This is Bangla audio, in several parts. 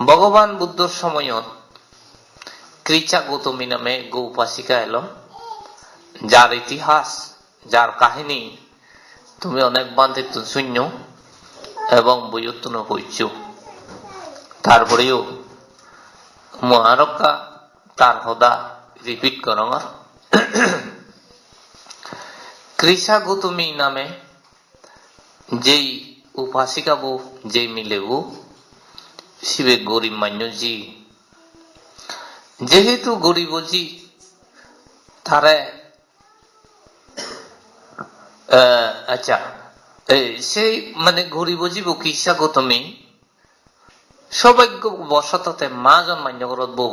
ভগবান বুদ্ধর সময়ত কৃচা গৌতমী নামে গো উপাসিকা এলো। যার ইতিহাস, যার কাহিনী তুমি অনেক বান্ধিত শূন্য এবং বইয়ত্তন হইছ তারপরেও মহারক্ষা তার হদা রিপিট করঙর কৃষা গৌতমী নামে যেই উপাসিকাবু যেই মিলেবু শিবে গরিব মান্যজি যেহেতু গরিবজি তারে আহ, আচ্ছা সেই মানে গরিবজি বকিসা গৌতমী সৌভাগ্য বশততে মা জন্মান্য ঘরত বউ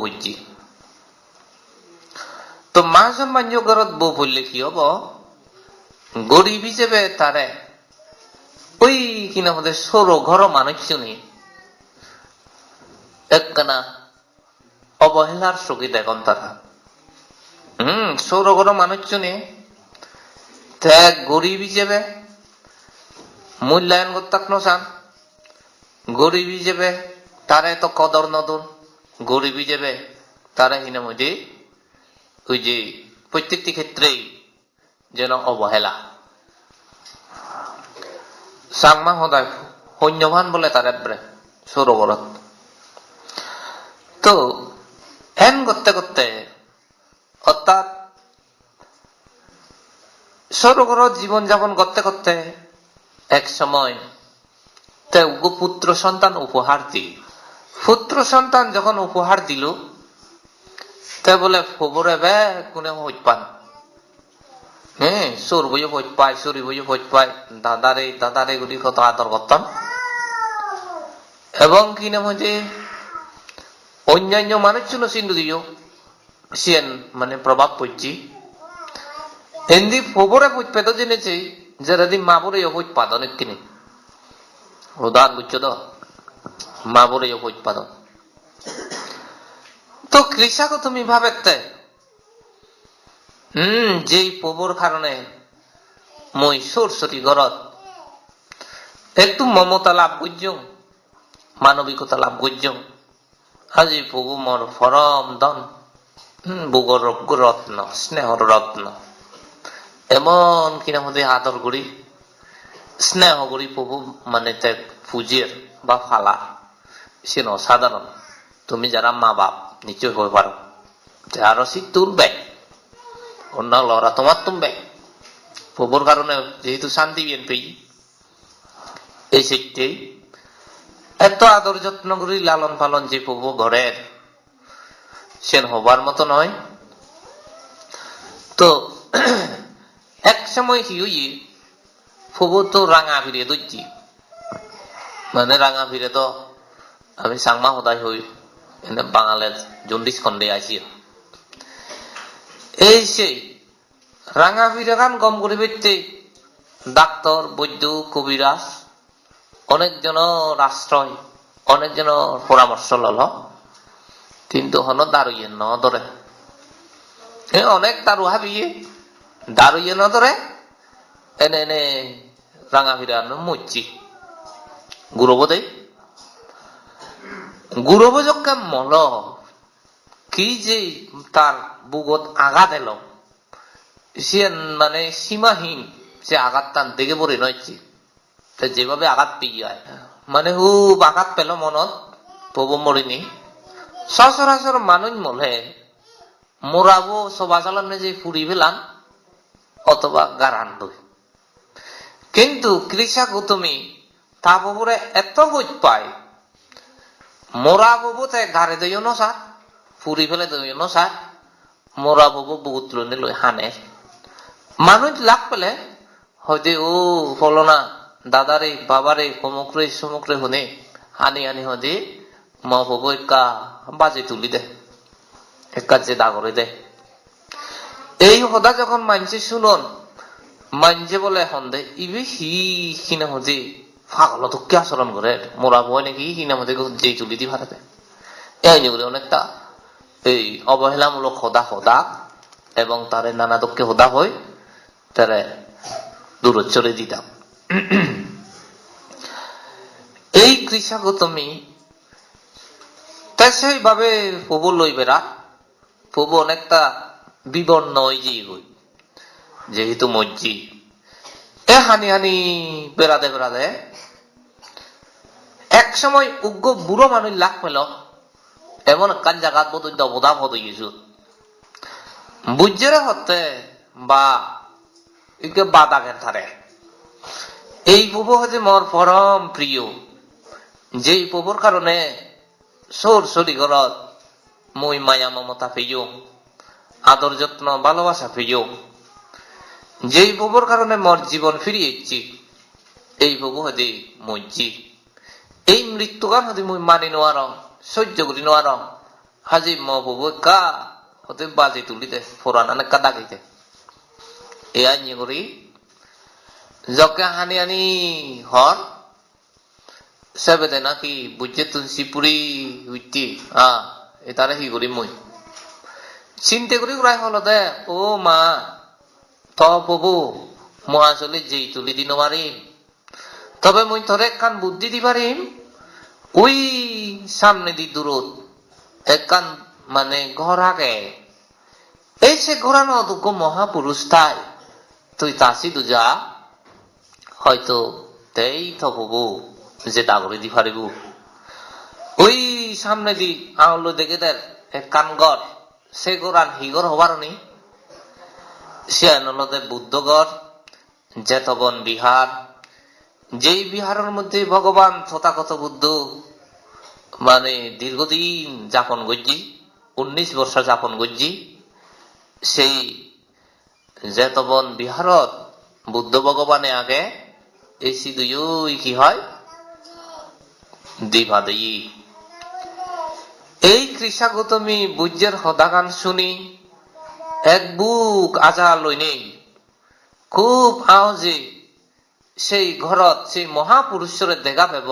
তো মা জন্মান্য ঘরত বউ হইলে কি হব? গরিব হিসেবে তারে ওই কিনা আমাদের সৌর ঘর মানুষ নি একখানা অবহেলার চোখে দেখুন তারা। হম সৌর ঘর মানুষ নি ত্যাগ গরিব হিসেবে মূল্যায়ন করতাক নসান গরিব হিসেবে তারে তো কদর নদর গরিব হিসেবে তারা হিনা মধ্যে ওই যে প্রত্যেকটি ক্ষেত্রেই যেন অবহেলা। চাংমা সদায় সৈন্যবান বলে তার এবারে সৌরগরত তো হেন করতে করতে অর্থাৎ সৌরগরত জীবন যাপন করতে করতে এক সময় পুত্র সন্তান উপহার দিল। পুত্র সন্তান যখন উপহার দিল, তে বলে খবরে বে, কোনে হইত পান? হ্যাঁ সোর বইও হইত পাই সরি বইও হইত পাই দাদারে দাদারে গুলি কত আদর করতাম। এবং কি নাম অন্যান্য মানুষ ছিল সিন্ধু দিও সিয়ান মানে প্রভাব পড়ছি। হিন্দি খবরে পড়বে তো জেনেছে যে যদি মা বলে হইত পাদ অনেক কিনে উদাহরণ বুঝছ তো? মা বলে হইত পাদ তো কৃষক তুমি ভাবেতে হম, যেই পবর কারণে মই সরস্বতী ঘরত একটু মমতা লাভ করছং মানবিকতা লাভ করছং আজি মোর ফরম দন হম বুগর রত্ন স্নেহর রত্ন এমন কিনা মধ্যে আদর করি স্নেহ করি প্রভু মানে তে পুজের বা ফালা। সে অসাধারণ তুমি যারা মা বাপ, নিশ্চয় হয়ে পারো আরও শীত তুলবে অন্য লড়া তোমার তুলবে। প্রভুর কারণে যেহেতু শান্তি বিয়েন পেই এই শীতটাই এত আদর যত্ন করি লালন পালন যে প্রভু ঘরের, সে হবার মতো নয়। তো, এক সময় হই, প্রভু তো রাঙা ফিরে দইছি মানে রাঙা ফিরে তো, আমি সাংমা সদায় হই, এনে বাঙালের জন্ডিস খন্ডে আছি এই সেই রাঙা ফিরে গান গম করে ডাক্তার, বৈদ্য, কবিরাজ অনেকজন আশ্রয় অনেকজন পরামর্শ লল, কিন্তু হন দারুইয়ে ন ধরে অনেক দারু হাবিয়ে দারুইয়ে ন ধরে এনে এনে রাঙা ফিরা মুচি। গুরব দেয় গুরবজকে মল কি যে তার বুগত আঘাত এলো। সে মানে সীমাহীন সে আঘাত তার দেখে পড়ে নয়ছি যেভাবে আঘাত পেয়ে মানে খুব আঘাত পেল মনত প্রভু মরিনি সচরাচর মানুষ মলে মোরাবো সবা চালানে যে ফুরি ফেলান অথবা গারান কিন্তু কৃষা গৌতমী তা বাবুরে এত বোধ পায় মোরা বাবু তাই গাড়ি দইও নসা ফুরি ফেলে দইও নসা মোরা বাবু বহুত লই হানে। মানুষ লাগ পেলে, হয়তো ও ফলনা দাদারে, বাবারে অমুকরে সমুকরে হানি হানি হদে মা একা বাজে তুলি দে। একা যে দাগরে দে। এই সদা যখন মানছে শুনন, মানছে বলে সন্দেহ ইবে হি কিনা হদে পাগল তো কে আচরণ করে। মোরা বই নাকি কিনা মধ্যে যে তুলি দি ভাড়াতে এই নিয়ে অনেকটা এই অবহেলামূলক সদা সদা এবং তারে নানা দক্ষে সদা হই, তারে চলে দিতাম। এই কৃষক তুমি তা সেইভাবে প্রভু লই বেড়া প্রভু অনেকটা বিবর্ণ হয়ে যাই হই যেহেতু মজ্জি এ হানি হানি বেড়াদে বেড়াদে এক সময় উগ্র বুড়ো মানুষ লাখ পেল, এমন একখান জায়গাত বোধ অবদান হতে গেছু বুঝরে হতে বা ইকে বাদা গেন থারে এই প্রভু হচ্ছে মোর পরম প্রিয় যেই প্রভুর কারণে সোর সরি ঘরত মই মায়া মমতা পেয় আদর যত্ন, ভালোবাসা পেয় যেই প্রভুর কারণে মোর জীবন ফিরিয়েছি এই প্রভু হতে মজ্জি এই মৃত্যুকাল হতে মই মানি নোয়ার সহ্য করি নোয়ার হাজি ম প্রভু কা, হতে বাজে তুলিতে ফোরান কাদা খাইতে এ আনি করি আনি হর সেবেদে নাকি বুঝছে তুলসী পুরি উইটি আ এটারে হি করি মই চিন্তা করি প্রায় হলো দে ও মা ত মই আসলে যেই তুলি দিন পারিম তবে মই তোরে একখান বুদ্ধি দি পারিম ওই সামনে দি দূরত একখান মানে ঘর আগে এই সে ঘোরানো অযোগ্য মহাপুরুষ তাই তুই তাসি দুজা হয়তো তেই থবু যে দাগরে দি পারিব ওই সামনে দি আউলো দেখে দেন কানগর সে গোরান হিগর হবার নি সে আনলতে বুদ্ধগড় জেতবন বিহার, যেই বিহারের মধ্যে ভগবান তথাগত বুদ্ধ মানে দীর্ঘদিন যাপন করছি, উনিশ বর্ষ যাপন করছি, সেই জেতবন বিহারত বুদ্ধ ভগবানে আগে এই দুই কি হয়? দেই এই কৃষা গৌতমী বুজ্জের হদাগান শুনি, এক বুক আজা লই নেই খুব আওজে সেই ঘরত সেই মহাপুরুষরে দেখা পাব,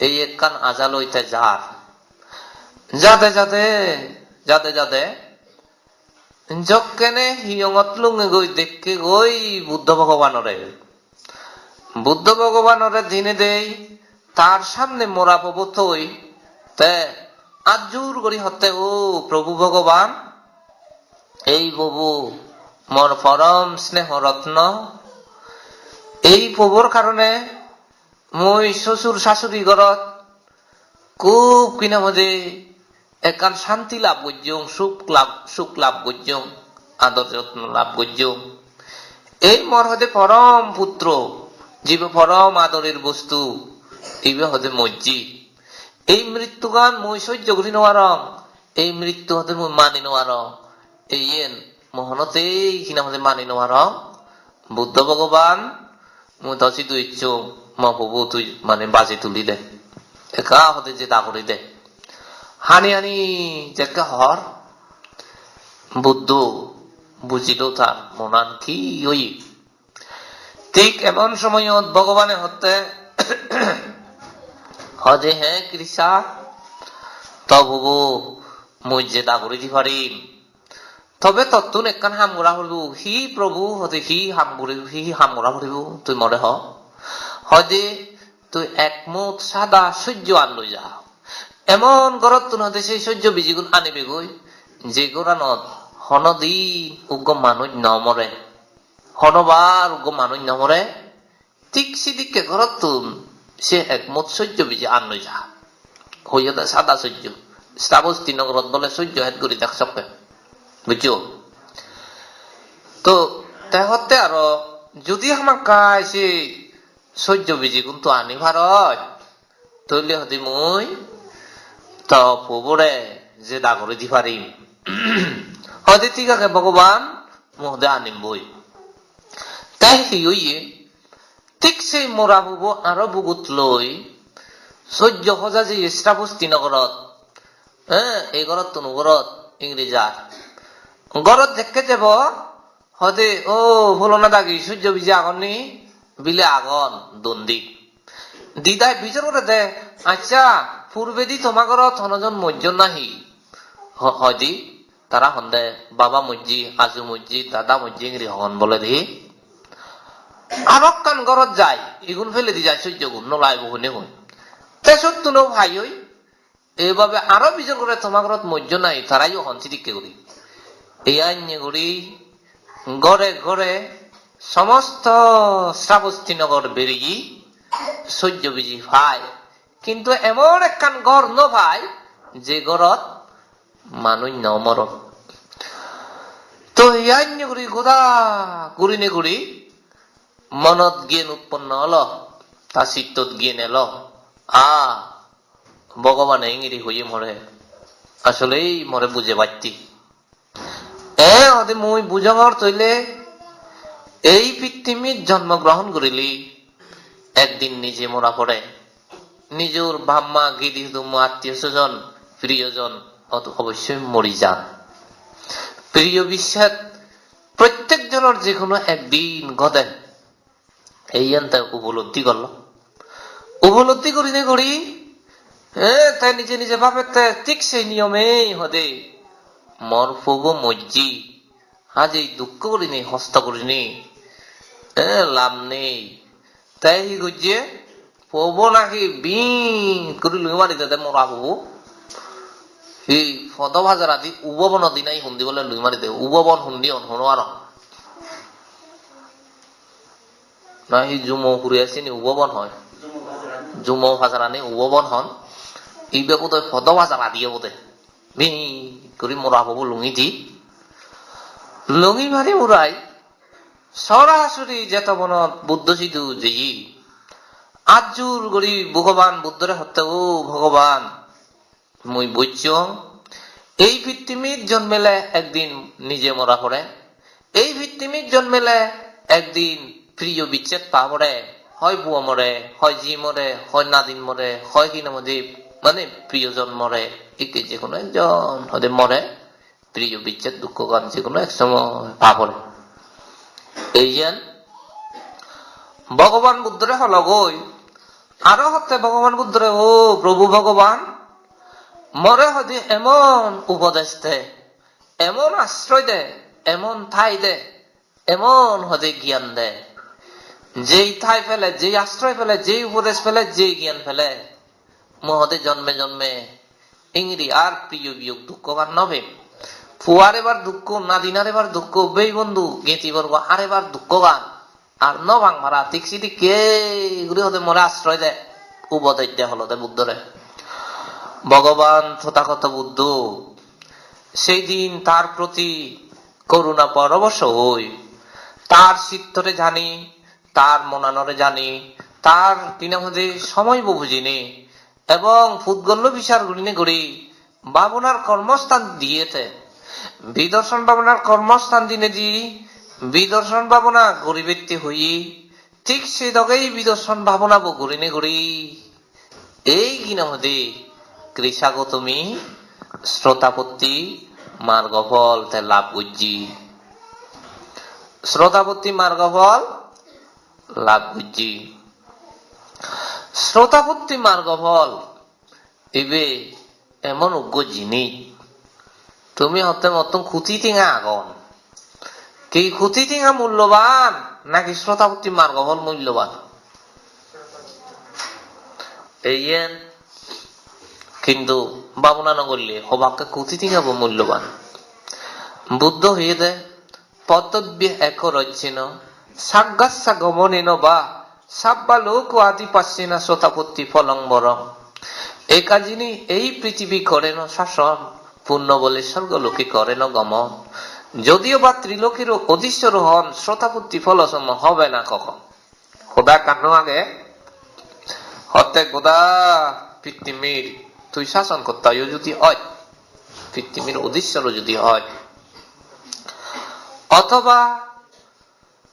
এই একখান আজা লইতে যার। যাতে যাতে যাতে যাতে যকেনে হিয়ঙত লুঙে গই দেখকে গই বুদ্ধ ভগবানরে। বুদ্ধ ভগবানরে দিনে দেই, তার সামনে মোরা থই তে আজুর করি হতে, ও প্রভু ভগবান। এই প্রভু, মোর পরম স্নেহ রত্ন। এই প্রভুর কারণে মই শ্বশুর শাশুড়ি ঘরত খুব কিনা মধ্যে একান শান্তি লাভ করছং সুখ লাভ সুখ লাভ করছং আদর যত্ন লাভ করছং এই মর হতে পরম পুত্র। জীব পরম আদরের বস্তু ইবে হতে মজ্জি এই মৃত্যুগান মই সহ্য করি নোয়ারং এই মৃত্যু হতে মই মানি নোয়ারং এই এন মোহনতে কিনা হতে মানি নোয়ারং বুদ্ধ ভগবান, মই দশি তুই ইচ্ছু ম তুই মানে বাজে তুলি দে। একা হতে যে তা করি দে। হানি হানি যেকে হর, বুদ্ধ বুঝিল তার মনান কি ওই ঠিক এমন সময়ত ভগবানে হতে হজে হে কৃষা তবু যে দাগরি দি পারিম তবে তত্তুন একখান হামগুড়া হলিব হি প্রভু, হতে হি হামগুড়ি হি হামগুড়া হলিব তুই মরে হ। হজে তুই একমুখ সাদা সূর্য আন লই যা। এমন গরত তুন হতে সেই সূর্য বিজিগুণ আনিবে গই যে গোরানত হনদিন উগ্র মানুষ নমরে হনবার উগ্র মানুষ নমরে ঠিক সিদিকে ঘরত তুন সে একমত সূর্য বিজি আন লই যা হইয়া সাদা সূর্য শ্রাবস্তি নগরত বলে সূর্য হেদ করি দেখ সকে বুঝছ তো তেহতে আরও যদি আমার কায় সে সহ্য বিজি কিন্তু আনি ভারত তৈলে হতে মই তো প্রভুরে যে দাগরে দি পারিম হতে ঠিক আছে ভগবান মহদে আনিম বই তাই কি হইয়ে ঠিক সেই মরা বুবু আরও বুগুত লৈ সহ্য সজা যে শ্রাবস্তি নগরত এই ঘরত তো নগরত, ইংরেজার। ঘরত দেখে যাব, হতে, ও ভুলো না দাগি, সূর্য বিজে আগনি, বিলে আগন, দন্দি। দিদাই বিচার করে দে আচ্ছা পূর্বে দি তোমার ঘরত হনজন মজ্জন নাহি। হয়দি, তারা হন্দে, বাবা মজ্জি, আজু মজ্জি, দাদা মজ্জি ইংরি হন বলে দি। আরক কান ঘরত যায় ইগুন ফেলে দি যায় সূর্য গুণ নলাই বহুনে হই তে সত্য নো ভাই এইভাবে আরও বিচার করে ঘরত নাই হঞ্চিদিককে করি। এই গড়ে গড়ে সমস্ত শ্রাবস্তিনগর বেরিয়ে সহ্য বিজি ভাই। কিন্তু এমন একখান গড় ন ভাই, যে গড়ত মানুষ নমরণ তো ইয়ান গুড়ি গোদা গুড়ি নে গুড়ি মনত জ্ঞান উৎপন্ন হল, তা চিত্তত জ্ঞান এল। আ ভগবান ইংরি হয়ে মরে আসলেই মরে বুঝে পাচ্ছি এ ওদের মুই বুঝঙর তৈলে এই পৃথিবীর জন্মগ্রহণ করিলি একদিন নিজে মরা পড়ে নিজের ভাম্মা গিদি দুম্মা আত্মীয় স্বজন প্রিয়জন অবশ্যই মরি যান। প্রিয় বিশ্বাস প্রত্যেক জনের যে কোনো একদিন গদে এই আনতে উপলব্ধি করল। উপলব্ধি করি নে করি তাই নিজে নিজে ভাবে তে ঠিক সেই নিয়মেই হদে। মর ফুব মজ্জি, আজ এই দুঃখ করিনি হস্ত করিনি লাভ নেই। তাই হি গুজিয়ে পব নাকি বি করি লুই মারি দে মরা হব এই ফদভাজার আদি উববন দিনাই হুন্দি বলে লুই মারি দে, উববন হুন্দি অনহনো আর। না জুমো আসি নি উববন হয়। জুমো ভাজার আনি উববন হন। ইবে বোধ হয় ফদভাজার আদিয়ে বোধে বি করি মোরা হব লুঙি দি। লুঙি মারি মুরাই সরাসরি যেত বনত বুদ্ধ সিধু যেই আজুর গরি ভগবান বুদ্ধরে হত্যা ও ভগবান মুই বুঝছ এই ভিত্তিমিত জন্মেলে একদিন নিজে মরা পড়ে এই ভিত্তিমিত জন্মেলে একদিন প্রিয় বিচ্ছেদ পা পড়ে হয় বুয়া মরে হয় জি মরে হয় নাদিন মরে হয় মধ্যে মানে প্রিয়জন মরে একে যে কোনো একজন হতে মরে প্রিয় বিচ্ছেদ দুঃখ গান যে কোনো এক সময় পা পড়ে এই যেন ভগবান বুদ্ধরে হল গই আরও হতে ভগবান বুদ্ধরে ও প্রভু ভগবান মরে হদি এমন উপদেশ দে, এমন আশ্রয় দে, এমন ঠাই দে, এমন হদে জ্ঞান দে। যেই থাই ফেলে, যেই আশ্রয় ফেলে, যেই উপদেশ ফেলে, যেই জ্ঞান ফেলে, মহদে জন্মে জন্মে ইংরি আর প্রিয় বিয়োগ দুঃখ গান নবে। ফুয়ার এবার দুঃখ, নাদিনার এবার দুঃখ বেই বন্ধু গেতি বর্গ আর এবার দুঃখ গান আর ন ভাং মারা, ঠিক সিটি কে এগুলি হতে মরে আশ্রয় দেয় উপদেশ দেয় হলো বুদ্ধরে। ভগবান তথাগত বুদ্ধ, সেই দিন তার প্রতি করুণা পরবশ হই। তার চিত্তরে জানি তার মনানরে জানি, তার তিনামধ্যে সময় বুঝিনি এবং ফুৎগল্য বিচার গুলিনে করি বাবনার কর্মস্থান দিয়েতে। বিদর্শন বাবনার কর্মস্থান দিনে দি বিদর্শন ভাবনা গরিবেত্তি হই, ঠিক সে দগেই বিদর্শন ভাবনা গরিনে গড়ি। এই কিনামধ্যে কৃষাগ তুমি শ্রোতাপত্তি মার্গফল তে লাভ গুজ্জি শ্রোতাপত্তি মার্গফল লাভ গুজ্জি শ্রোতাপত্তি মার্গফল, এবে এমন উগ্র জিনিস তুমি হতে মতন খুঁতি টিঙা আগন। কি খুঁতি টিঙা মূল্যবান, নাকি শ্রোতাপত্তি মার্গফল মূল্যবান? এই কিন্তু ভাবনা নগরলে হবাকে কুতি টিঙাব মূল্যবান। বুদ্ধ হয়ে দে পদ্মব্য এক রচ্ছিন। বা সাব্বা লোক আদি পাচ্ছিনা শ্রোতাপত্তি ফলম্বর এই কাজিনী এই পৃথিবী করেন শাসন, পূর্ণ বলে করেন গমন। যদিও বা ত্রিলোকের অধীশ্বর হন শ্রোতাপত্তি ফলসম হবে না কখন। খোদা কান্ন আগে। হতে গোদা পৃথিবীর তুই শাসন কর্তাও যদি হয় পৃথিবীর অধীশ্বর যদি হয়। অথবা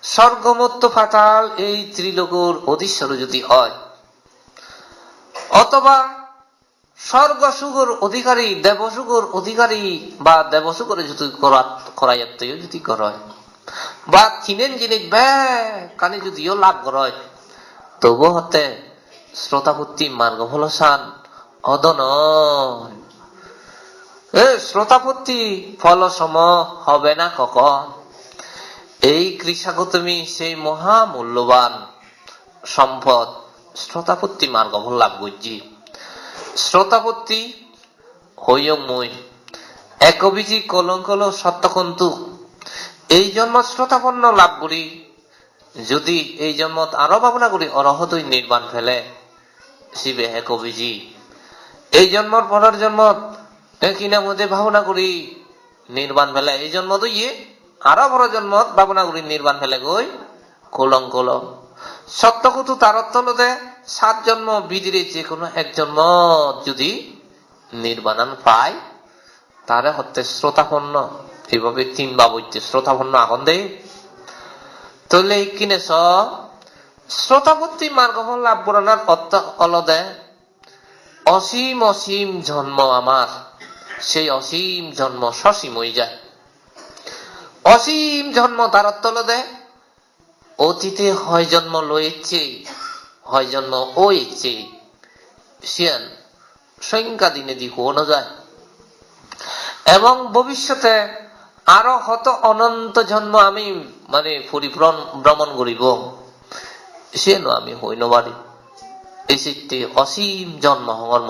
স্বর্গমত্ত ফাতাল এই ত্রিলোকর অধীশ্বর যদি হয়। অথবা স্বর্গ সুগর অধিকারী দেবসুগর অধিকারী বা দেবসুগরে যদি করাইত্ত যদি করয়, বা কিনেন জিনিস বে কানে যদিও লাভ করয় তবু হতে শ্রোতাপত্তি মার্গ ফলসান অদন এ শ্রোতাপত্তি ফল সম হবে না কখন? এই কৃষাক তুমি সেই মহা মূল্যবান সম্পদ শ্রোতাপত্তি মার্গ লাভ করছি শ্রোতাপত্তি হইয়ং মই। একবিজি কলঙ্কল সত্যকন্তু। এই জন্ম শ্রোতাপন্ন লাভ করি। যদি এই জন্মত আরও ভাবনা করি, অরহতই নির্বাণ ফেলে। শিবে একবিজি এই জন্মর পরের জন্মত কিনা মধ্যে ভাবনা করি, নির্বাণ ফেলে। এই জন্ম তো ইয়ে আরও বড় জন্মত ভাবনা করি নির্বাণ ফেলে গই কলঙ্কল সত্যকতু তারত্তলতে সাত জন্ম বিদিরে যে কোনো এক জন্ম যদি নির্বাণান পায়, তারে হতে শ্রোতাপন্ন। এইভাবে তিন বাবুতে শ্রোতাপন্ন আগুন দেয় তলে কিনে স শ্রোতাপত্তি মার্গ লাভ বরণার অর্থ অলদে, অসীম অসীম জন্ম আমার। সেই অসীম জন্ম সসীম হয়ে যায়। অসীম জন্ম তার অর্থ অলদে অতীতে হয় জন্ম লয়েছে হয় জন্ম ও ইচ্ছে। সিয়ান সংখ্যা দিনে দি কোনো যায় এবং ভবিষ্যতে আরও হত অনন্ত জন্ম আমি মানে পরিভ্রমণ ভ্রমণ করিব সে আমি হইন বাড়ি এই অসীম জন্ম হওয়ার